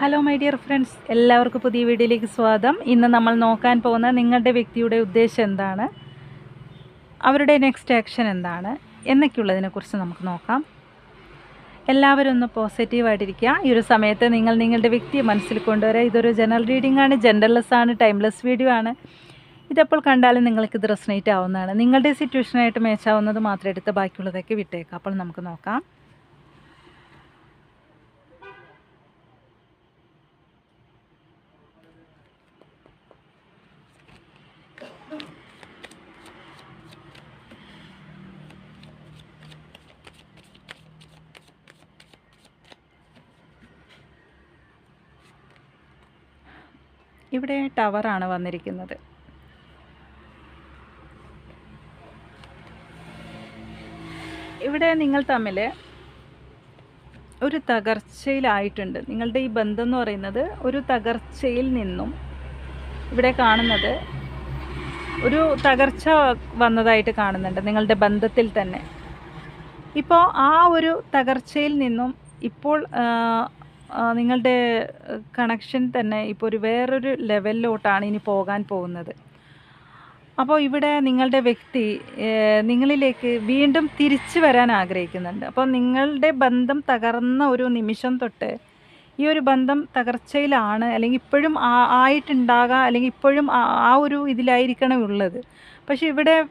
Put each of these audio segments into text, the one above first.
Hello my dear friends എല്ലാവർക്കും പുതിയ വീഡിയോയിലേക്ക് സ്വാഗതം. ഇന്ന് നമ്മൾ നോക്കാൻ പോകുന്ന നിങ്ങളുടെ വ്യക്തിയുടെ ഉദ്ദേശം എന്താണ്? അവരുടെ നെക്സ്റ്റ് ആക്ഷൻ എന്താണ്? എന്നൊക്കെയുള്ളതിനെക്കുറിച്ച് നമുക്ക് നോക്കാം. എല്ലാവരും ഒന്ന് പോസിറ്റീവായിട്ടിരിക്കുക ഈ ഒരു സമയത്ത് നിങ്ങൾ നിങ്ങളുടെ വ്യക്തിയെ മനസ്സിൽ കൊണ്ടുവരിക. ഇതൊരു ജനറൽ റീഡിംഗ് ആണ് ജെൻഡർലെസ് ആണ് ടൈംലെസ് വീഡിയോ ആണ്. ഇതെപ്പോൾ കണ്ടാലും നിങ്ങൾക്ക് ഇത് റെസനേറ്റ് ആവുന്നതാണ്. നിങ്ങളുടെ സിറ്റുവേഷനായിട്ട് മേച്ചാവുന്നത് മാത്രം എടുത്ത് ബാക്കിയുള്ളതൊക്കെ വിട്ടേക്കാം. അപ്പോൾ നമുക്ക് നോക്കാം. ഇവിടെ ടവറാണ് വന്നിരിക്കുന്നത്. ഇവിടെ നിങ്ങൾ തമ്മിൽ ഒരു തകർച്ചയിലായിട്ടുണ്ട്. നിങ്ങളുടെ ഈ ബന്ധം എന്ന് പറയുന്നത് ഒരു തകർച്ചയിൽ നിന്നും ഇവിടെ കാണുന്നത് ഒരു തകർച്ച വന്നതായിട്ട് കാണുന്നുണ്ട് നിങ്ങളുടെ ബന്ധത്തിൽ തന്നെ. ഇപ്പോൾ ആ ഒരു തകർച്ചയിൽ നിന്നും ഇപ്പോൾ നിങ്ങളുടെ കണക്ഷൻ തന്നെ ഇപ്പോൾ ഒരു വേറൊരു ലെവലിലോട്ടാണ് ഇനി പോകാൻ പോകുന്നത്. അപ്പോൾ ഇവിടെ നിങ്ങളുടെ വ്യക്തി നിങ്ങളിലേക്ക് വീണ്ടും തിരിച്ചു വരാൻ ആഗ്രഹിക്കുന്നുണ്ട്. അപ്പോൾ നിങ്ങളുടെ ബന്ധം തകർന്ന ഒരു നിമിഷം തൊട്ട് ഈ ഒരു ബന്ധം തകർച്ചയിലാണ് അല്ലെങ്കിൽ ഇപ്പോഴും ആയിട്ടുണ്ടാകാം അല്ലെങ്കിൽ ഇപ്പോഴും ആ- ആ ഒരു ഇതിലായിരിക്കണം ഉള്ളത്. പക്ഷേ ഇവിടെ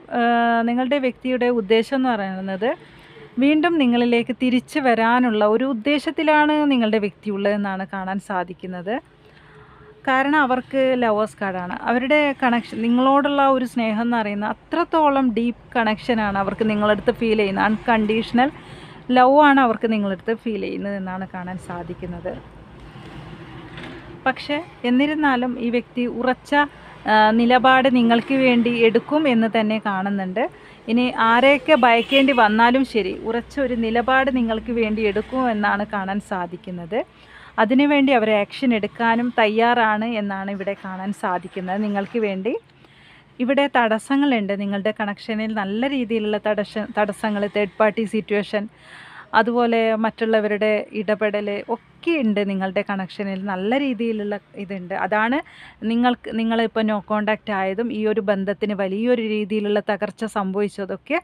നിങ്ങളുടെ വ്യക്തിയുടെ ഉദ്ദേശം എന്ന് പറയുന്നത് വീണ്ടും നിങ്ങളിലേക്ക് തിരിച്ചു വരാനുള്ള ഒരു ഉദ്ദേശത്തിലാണ് നിങ്ങളുടെ വ്യക്തി ഉള്ളതെന്നാണ് കാണാൻ സാധിക്കുന്നത്. കാരണം അവർക്ക് ലവേഴ്സ് കാർഡാണ് അവരുടെ കണക്ഷൻ നിങ്ങളോടുള്ള ഒരു സ്നേഹം എന്ന് പറയുന്ന അത്രത്തോളം ഡീപ്പ് കണക്ഷനാണ് അവർക്ക് നിങ്ങളടുത്ത് ഫീൽ ചെയ്യുന്നത്. അൺകണ്ടീഷണൽ ലവ് ആണ് അവർക്ക് നിങ്ങളടുത്ത് ഫീൽ ചെയ്യുന്നത് എന്നാണ് കാണാൻ സാധിക്കുന്നത്. പക്ഷേ എന്നിരുന്നാലും ഈ വ്യക്തി ഉറച്ച നിലപാട് നിങ്ങൾക്ക് വേണ്ടി എടുക്കും എന്ന് തന്നെ കാണുന്നുണ്ട്. ഇനി ആരെയൊക്കെ ഭയക്കേണ്ടി വന്നാലും ശരി ഉറച്ച ഒരു നിലപാട് നിങ്ങൾക്ക് വേണ്ടി എടുക്കും എന്നാണ് കാണാൻ സാധിക്കുന്നത്. അതിനുവേണ്ടി അവർ ആക്ഷൻ എടുക്കാനും തയ്യാറാണ് എന്നാണ് ഇവിടെ കാണാൻ സാധിക്കുന്നത്. നിങ്ങൾക്ക് വേണ്ടി ഇവിടെ തടസ്സങ്ങളുണ്ട്. നിങ്ങളുടെ കണക്ഷനിൽ നല്ല രീതിയിലുള്ള തടസ്സ തടസ്സങ്ങൾ തേർഡ് പാർട്ടി സിറ്റുവേഷൻ അതുപോലെ മറ്റുള്ളവരുടെ ഇടപെടൽ ഒക്കെ ഉണ്ട് നിങ്ങളുടെ കണക്ഷനിൽ. നല്ല രീതിയിലുള്ള ഇതുണ്ട്. അതാണ് നിങ്ങൾക്ക് നിങ്ങളിപ്പോൾ നോ കോണ്ടാക്റ്റ് ആയതും ഈ ഒരു ബന്ധത്തിന് വലിയൊരു രീതിയിലുള്ള തകർച്ച സംഭവിച്ചതൊക്കെ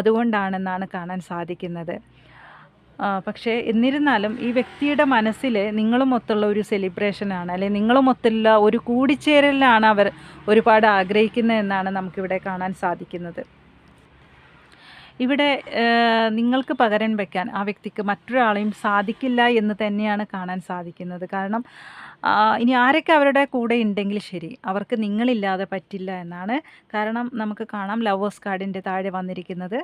അതുകൊണ്ടാണെന്നാണ് കാണാൻ സാധിക്കുന്നത്. പക്ഷേ എന്നിരുന്നാലും ഈ വ്യക്തിയുടെ മനസ്സിൽ നിങ്ങളുമൊത്തുള്ള ഒരു സെലിബ്രേഷനാണ് അല്ലെങ്കിൽ നിങ്ങളുമൊത്തുള്ള ഒരു കൂടിച്ചേരലിലാണ് അവർ ഒരുപാട് ആഗ്രഹിക്കുന്നത് എന്നാണ് നമുക്കിവിടെ കാണാൻ സാധിക്കുന്നത്. ഇവിടെ നിങ്ങൾക്ക് പകരം വയ്ക്കാൻ ആ വ്യക്തിക്ക് മറ്റൊരാളെയും സാധിക്കില്ല എന്ന് തന്നെയാണ് കാണാൻ സാധിക്കുന്നത്. കാരണം ഇനി ആരൊക്കെ അവരുടെ കൂടെ ഉണ്ടെങ്കിൽ ശരി അവർക്ക് നിങ്ങളില്ലാതെ പറ്റില്ല എന്നാണ് കാരണം നമുക്ക് കാണാം ലവേഴ്സ് കാർഡിന്റെ താഴെ വന്നിരിക്കുന്നത്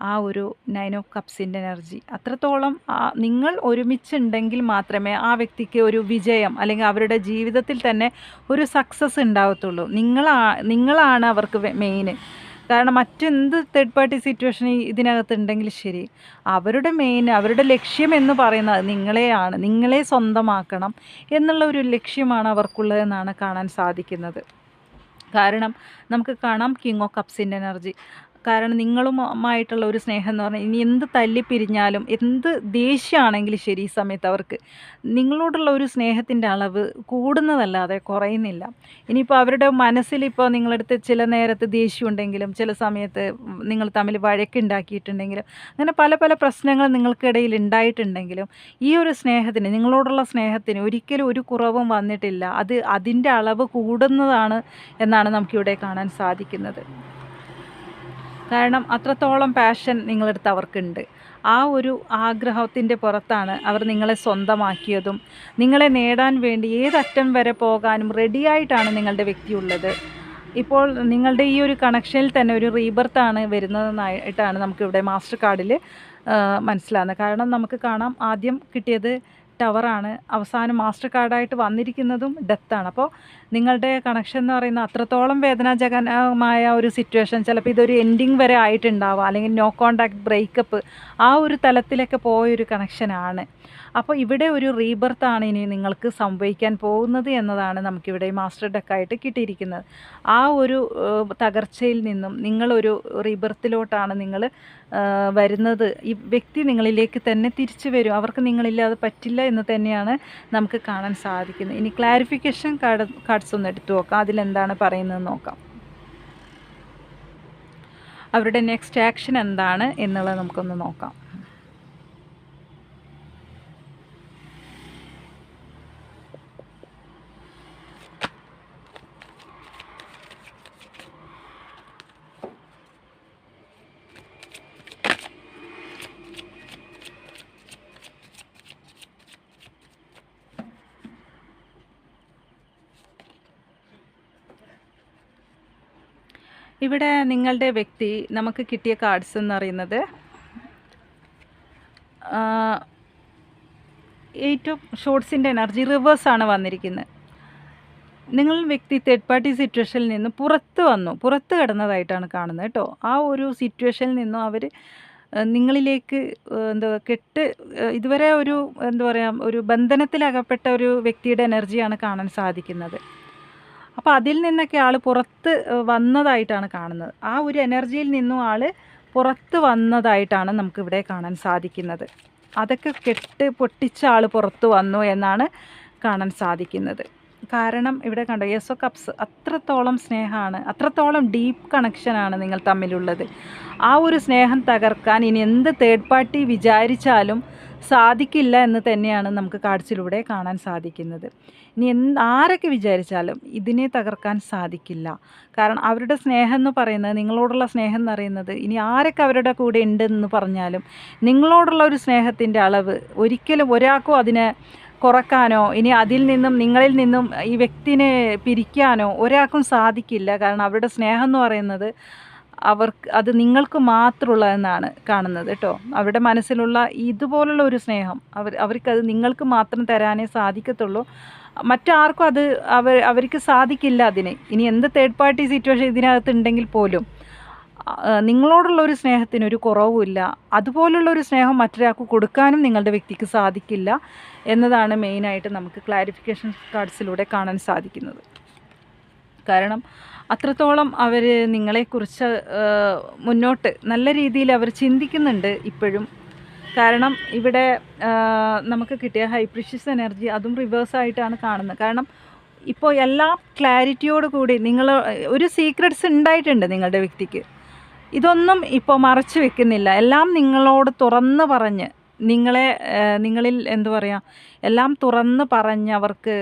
ആ ഒരു നൈൻ ഓഫ് കപ്സിന്റെ എനർജി അത്രത്തോളം നിങ്ങൾ ഒരുമിച്ചുണ്ടെങ്കിൽ മാത്രമേ ആ വ്യക്തിക്ക് ഒരു വിജയം അല്ലെങ്കിൽ അവരുടെ ജീവിതത്തിൽ തന്നെ ഒരു സക്സസ് ഉണ്ടാവത്തുള്ളൂ. നിങ്ങളാ നിങ്ങളാണ് അവർക്ക് മെയിൻ കാരണം മറ്റെന്ത് തേർഡ് പാർട്ടി സിറ്റുവേഷൻ ഇതിനകത്ത് ഉണ്ടെങ്കിൽ ശരി. അവരുടെ മെയിൻ അവരുടെ ലക്ഷ്യം എന്ന് പറയുന്നത് നിങ്ങളെയാണ് നിങ്ങളെ സ്വന്തമാക്കണം എന്നുള്ള ഒരു ലക്ഷ്യമാണ് അവർക്കുള്ളതെന്നാണ് കാണാൻ സാധിക്കുന്നത്. കാരണം നമുക്ക് കാണാം കിങ് ഓഫ് കപ്സിന്റെ എനർജി കാരണം നിങ്ങളുമായിട്ടുള്ള ഒരു സ്നേഹം എന്ന് പറഞ്ഞാൽ ഇനി എന്ത് തല്ലിപ്പിരിഞ്ഞാലും എന്ത് ദേഷ്യമാണെങ്കിലും ശരി ഈ സമയത്ത് അവർക്ക്. നിങ്ങളോടുള്ള ഒരു സ്നേഹത്തിന്റെ അളവ് കൂടുന്നതല്ലാതെ കുറയുന്നില്ല. ഇനിയിപ്പോൾ അവരുടെ മനസ്സിലിപ്പോൾ നിങ്ങളടുത്ത് ചില നേരത്ത് ദേഷ്യമുണ്ടെങ്കിലും ചില സമയത്ത് നിങ്ങൾ തമ്മിൽ വഴക്കുണ്ടാക്കിയിട്ടുണ്ടെങ്കിലും അങ്ങനെ പല പല പ്രശ്നങ്ങൾ നിങ്ങൾക്കിടയിൽ ഉണ്ടായിട്ടുണ്ടെങ്കിലും ഈ ഒരു സ്നേഹത്തിന് നിങ്ങളോടുള്ള സ്നേഹത്തിന് ഒരിക്കലും ഒരു കുറവും വന്നിട്ടില്ല. അത് അതിന്റെ അളവ് കൂടുന്നതാണ് എന്നാണ് നമുക്കിവിടെ കാണാൻ സാധിക്കുന്നത്. കാരണം അത്രത്തോളം പാഷൻ നിങ്ങളടുത്ത് അവർക്കുണ്ട്. ആ ഒരു ആഗ്രഹത്തിന്റെ പുറത്താണ് അവർ നിങ്ങളെ സ്വന്തമാക്കിയതും നിങ്ങളെ നേടാൻ വേണ്ടി ഏതറ്റം വരെ പോകാനും റെഡിയായിട്ടാണ് നിങ്ങളുടെ വ്യക്തി ഉള്ളത് ഇപ്പോൾ നിങ്ങളുടെ ഈ ഒരു കണക്ഷനിൽ തന്നെ ഒരു റീബർത്താണ് വരുന്നതെന്നായിട്ടാണ് നമുക്കിവിടെ മാസ്റ്റർ കാർഡിൽ മനസ്സിലാകുന്നത് കാരണം നമുക്ക് കാണാം ആദ്യം കിട്ടിയത് ടവറാണ് അവസാനം മാസ്റ്റർ കാർഡായിട്ട് വന്നിരിക്കുന്നതും ഡെത്താണ് അപ്പോൾ നിങ്ങളുടെ കണക്ഷൻ എന്ന് പറയുന്ന അത്രത്തോളം വേദനാജനകമായ ഒരു സിറ്റുവേഷൻ ചിലപ്പോൾ ഇതൊരു എൻഡിങ് വരെ ആയിട്ടുണ്ടാവുക അല്ലെങ്കിൽ നോ കോണ്ടാക്ട് ബ്രേക്കപ്പ് ആ ഒരു തലത്തിലൊക്കെ പോയൊരു കണക്ഷനാണ് അപ്പോൾ ഇവിടെ ഒരു റീബർത്താണ് ഇനി നിങ്ങൾക്ക് സംഭവിക്കാൻ പോകുന്നത് എന്നതാണ് നമുക്കിവിടെ മാസ്റ്റർ ഡെക്കായിട്ട് കിട്ടിയിരിക്കുന്നത്. ആ ഒരു തകർച്ചയിൽ നിന്നും നിങ്ങളൊരു റീബർത്തിലോട്ടാണ് നിങ്ങൾ വരുന്നത്. ഈ വ്യക്തി നിങ്ങളിലേക്ക് തന്നെ തിരിച്ചു വരും. അവർക്ക് നിങ്ങളില്ലാതെ പറ്റില്ല എന്ന് തന്നെയാണ് നമുക്ക് കാണാൻ സാധിക്കുന്നത്. ഇനി ക്ലാരിഫിക്കേഷൻ കാർഡ് കാർഡ്സ് ഒന്ന് എടുത്തു നോക്കാം. അതിലെന്താണ് പറയുന്നത് നോക്കാം. അവരുടെ നെക്സ്റ്റ് ആക്ഷൻ എന്താണ് എന്നുള്ളത് നമുക്കൊന്ന് നോക്കാം. ഇവിടെ നിങ്ങളുടെ വ്യക്തി നമുക്ക് കിട്ടിയ കാർഡ്സ് എന്ന് പറയുന്നത് ഏറ്റവും ഷോർട്സിന്റെ എനർജി റിവേഴ്സാണ് വന്നിരിക്കുന്നത്. നിങ്ങൾ വ്യക്തി തേർഡ് പാർട്ടി സിറ്റുവേഷനിൽ നിന്ന് പുറത്ത് വന്നു പുറത്ത് കിടന്നതായിട്ടാണ് കാണുന്നത് കേട്ടോ. ആ ഒരു സിറ്റുവേഷനിൽ നിന്നും അവർ നിങ്ങളിലേക്ക് എന്താ കെട്ട് ഇതുവരെ ഒരു എന്താ പറയുക ഒരു ബന്ധനത്തിലകപ്പെട്ട ഒരു വ്യക്തിയുടെ എനർജിയാണ് കാണാൻ സാധിക്കുന്നത്. അപ്പോൾ അതിൽ നിന്നൊക്കെ ആൾ പുറത്ത് വന്നതായിട്ടാണ് കാണുന്നത്. ആ ഒരു എനർജിയിൽ നിന്നും ആൾ പുറത്ത് വന്നതായിട്ടാണ് നമുക്ക് ഇവിടെ കാണാൻ സാധിക്കുന്നത്. അതൊക്കെ കെട്ട് പൊട്ടിച്ച ആൾ പുറത്ത് വന്നു എന്നാണ് കാണാൻ സാധിക്കുന്നത്. കാരണം ഇവിടെ കണ്ടോ യെസ് ഓ കപ്സ് അത്രത്തോളം സ്നേഹമാണ് അത്രത്തോളം ഡീപ്പ് കണക്ഷനാണ് നിങ്ങൾ തമ്മിലുള്ളത്. ആ ഒരു സ്നേഹം തകർക്കാൻ ഇനി എന്ത് തേർഡ് പാർട്ടി വിചാരിച്ചാലും സാധിക്കില്ല എന്ന് തന്നെയാണ് നമുക്ക് കാഴ്ചയിലൂടെ കാണാൻ സാധിക്കുന്നത്. ഇനി എന്ത് ആരൊക്കെ വിചാരിച്ചാലും ഇതിനെ തകർക്കാൻ സാധിക്കില്ല. കാരണം അവരുടെ സ്നേഹം എന്ന് പറയുന്നത് നിങ്ങളോടുള്ള സ്നേഹം എന്ന് പറയുന്നത് ഇനി ആരൊക്കെ അവരുടെ കൂടെ ഉണ്ടെന്ന് പറഞ്ഞാലും നിങ്ങളോടുള്ള ഒരു സ്നേഹത്തിന്റെ അളവ് ഒരിക്കലും ഒരാൾക്കും അതിനെ കുറക്കാനോ ഇനി അതിൽ നിന്നും നിങ്ങളിൽ നിന്നും ഈ വ്യക്തിനെ പിരിക്കാനോ ഒരാൾക്കും സാധിക്കില്ല. കാരണം അവരുടെ സ്നേഹം എന്ന് പറയുന്നത് അവർക്ക് അത് നിങ്ങൾക്ക് മാത്രമുള്ളതെന്നാണ് കാണുന്നത് കേട്ടോ. അവരുടെ മനസ്സിലുള്ള ഇതുപോലുള്ള ഒരു സ്നേഹം അവർ അവർക്കത് നിങ്ങൾക്ക് മാത്രം തരാനേ സാധിക്കത്തുള്ളൂ. മറ്റാർക്കും അത് അവർ അവർക്ക് സാധിക്കില്ല അതിന്. ഇനി എന്ത് തേർഡ് പാർട്ടി സിറ്റുവേഷൻ ഇതിനകത്ത് ഉണ്ടെങ്കിൽ പോലും നിങ്ങളോടുള്ള ഒരു സ്നേഹത്തിന് ഒരു കുറവുമില്ല. അതുപോലുള്ള ഒരു സ്നേഹം മറ്റൊരാൾക്ക് കൊടുക്കാനും നിങ്ങളുടെ വ്യക്തിക്ക് സാധിക്കില്ല എന്നതാണ് മെയിനായിട്ട് നമുക്ക് ക്ലാരിഫിക്കേഷൻ കാർഡ്സിലൂടെ കാണാൻ സാധിക്കുന്നത്. കാരണം അത്രത്തോളം അവർ നിങ്ങളെക്കുറിച്ച് മുന്നോട്ട് നല്ല രീതിയിൽ അവർ ചിന്തിക്കുന്നുണ്ട് ഇപ്പോഴും. കാരണം ഇവിടെ നമുക്ക് കിട്ടിയ ഹൈപ്രിഷ്യസ് എനർജി അതും റിവേഴ്സായിട്ടാണ് കാണുന്നത്. കാരണം ഇപ്പോൾ എല്ലാ ക്ലാരിറ്റിയോട് കൂടി നിങ്ങൾ ഒരു സീക്രട്സ് ഉണ്ടായിട്ടുണ്ട് നിങ്ങളുടെ വ്യക്തിക്ക്. ഇതൊന്നും ഇപ്പോൾ മറച്ചു വെക്കുന്നില്ല. എല്ലാം നിങ്ങളോട് തുറന്ന് പറഞ്ഞ് നിങ്ങളെ നിങ്ങളിൽ എന്തു പറയുക എല്ലാം തുറന്ന് പറഞ്ഞ് അവർക്ക്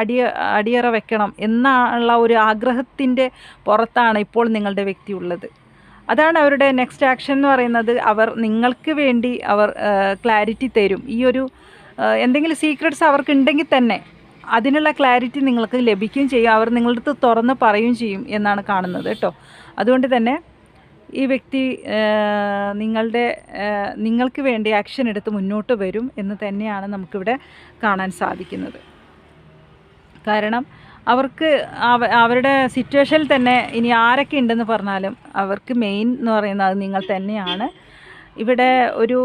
അടിയ അടിയറ വെക്കണം എന്നുള്ള ഒരു ആഗ്രഹത്തിന്റെ പുറത്താണ് ഇപ്പോൾ നിങ്ങളുടെ വ്യക്തി ഉള്ളത്. അതാണ് അവരുടെ നെക്സ്റ്റ് ആക്ഷൻ എന്ന് പറയുന്നത്. അവർ നിങ്ങൾക്ക് വേണ്ടി അവർ ക്ലാരിറ്റി തരും. ഈ ഒരു എന്തെങ്കിലും സീക്രട്സ് അവർക്ക് ഉണ്ടെങ്കിൽ തന്നെ അതിനുള്ള ക്ലാരിറ്റി നിങ്ങൾക്ക് ലഭിക്കുകയും ചെയ്യും. അവർ നിങ്ങളുടെ അടുത്ത് തുറന്ന് പറയുകയും ചെയ്യും എന്നാണ് കാണുന്നത് കേട്ടോ. അതുകൊണ്ട് തന്നെ ഈ വ്യക്തി നിങ്ങളുടെ നിങ്ങൾക്ക് വേണ്ടി ആക്ഷൻ എടുത്ത് മുന്നോട്ട് വരും എന്ന് തന്നെയാണ് നമുക്കിവിടെ കാണാൻ സാധിക്കുന്നത്. കാരണം അവർക്ക് അവ അവരുടെ സിറ്റുവേഷനിൽ തന്നെ ഇനി ആരൊക്കെ ഉണ്ടെന്ന് പറഞ്ഞാലും അവർക്ക് മെയിൻ എന്ന് പറയുന്നത് നിങ്ങൾ തന്നെയാണ്. ഇവിടെ ഒരു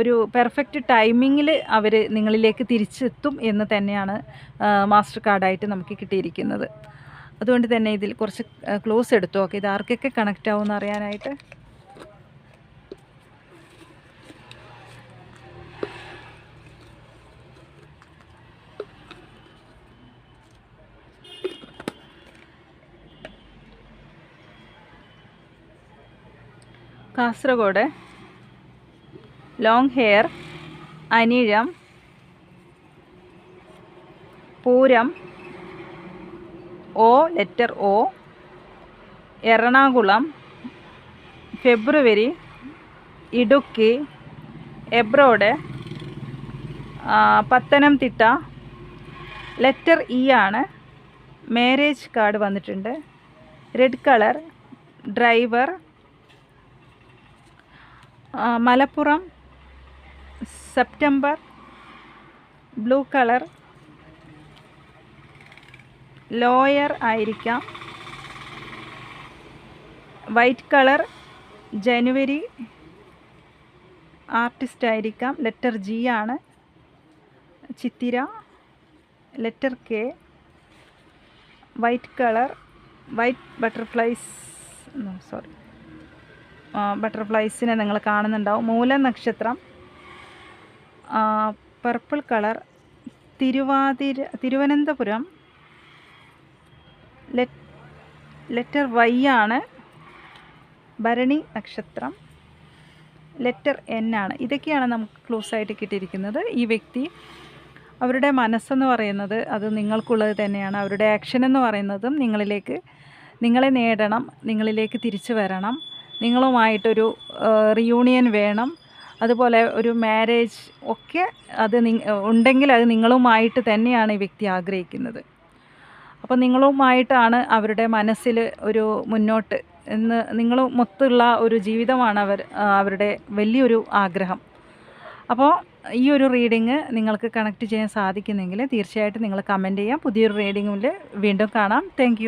ഒരു പെർഫെക്റ്റ് ടൈമിങ്ങിൽ അവർ നിങ്ങളിലേക്ക് തിരിച്ചെത്തും എന്ന് തന്നെയാണ് മാസ്റ്റർ കാർഡായിട്ട് നമുക്ക് കിട്ടിയിരിക്കുന്നത്. അതുകൊണ്ട് തന്നെ ഇതിൽ കുറച്ച് ക്ലോസ് എടുത്തു. ഓക്കെ ഇത് ആർക്കൊക്കെ കണക്റ്റ് ആവുമെന്ന് അറിയാനായിട്ട്? Kasaragod long hair Anizham Pooram O letter O Ernakulam February Idukki abroad Pathanamthitta letter E ആണ്. മാരേജ് കാർഡ് വന്നിട്ടുണ്ട്. Red colour driver Malappuram September blue colour lawyer ആയിരിക്കാം. വൈറ്റ് കളർ ജനുവരി ആർട്ടിസ്റ്റ് ആയിരിക്കാം. Letter G ആണ്. Chithira letter K. White colour white butterflies sorry. ബട്ടർഫ്ലൈസിനെ നിങ്ങൾ കാണുന്നുണ്ടാവും. മൂല നക്ഷത്രം purple colour Thiruvathira Thiruvananthapuram letter Y ആണ് ഭരണി നക്ഷത്രം. ലെറ്റർ എൻ ആണ്. ഇതൊക്കെയാണ് നമുക്ക് ക്ലോസ് ആയിട്ട് കിട്ടിയിരിക്കുന്നത്. ഈ വ്യക്തി അവരുടെ മനസ്സെന്ന് പറയുന്നത് അത് നിങ്ങൾക്കുള്ളത് തന്നെയാണ്. അവരുടെ ആക്ഷൻ എന്ന് പറയുന്നതും നിങ്ങളിലേക്ക് നിങ്ങളെ നേടണം നിങ്ങളിലേക്ക് തിരിച്ചു വരണം. നിങ്ങളുമായിട്ടൊരു റിയൂണിയൻ വേണം. അതുപോലെ ഒരു മാരേജ് ഒക്കെ അത് ഉണ്ടെങ്കിൽ അത് നിങ്ങളുമായിട്ട് തന്നെയാണ് ഈ വ്യക്തി ആഗ്രഹിക്കുന്നത്. അപ്പോൾ നിങ്ങളുമായിട്ടാണ് അവരുടെ മനസ്സിൽ ഒരു മുന്നോട്ട് എന്ന് നിങ്ങളുമൊത്തുള്ള ഒരു ജീവിതമാണ് അവർ അവരുടെ വലിയൊരു ആഗ്രഹം. അപ്പോൾ ഈ ഒരു റീഡിങ് നിങ്ങൾക്ക് കണക്ട് ചെയ്യാൻ സാധിക്കുന്നെങ്കിൽ തീർച്ചയായിട്ടും നിങ്ങൾ കമന്റ് ചെയ്യാം. പുതിയൊരു റീഡിങ്ങിൽ വീണ്ടും കാണാം. താങ്ക്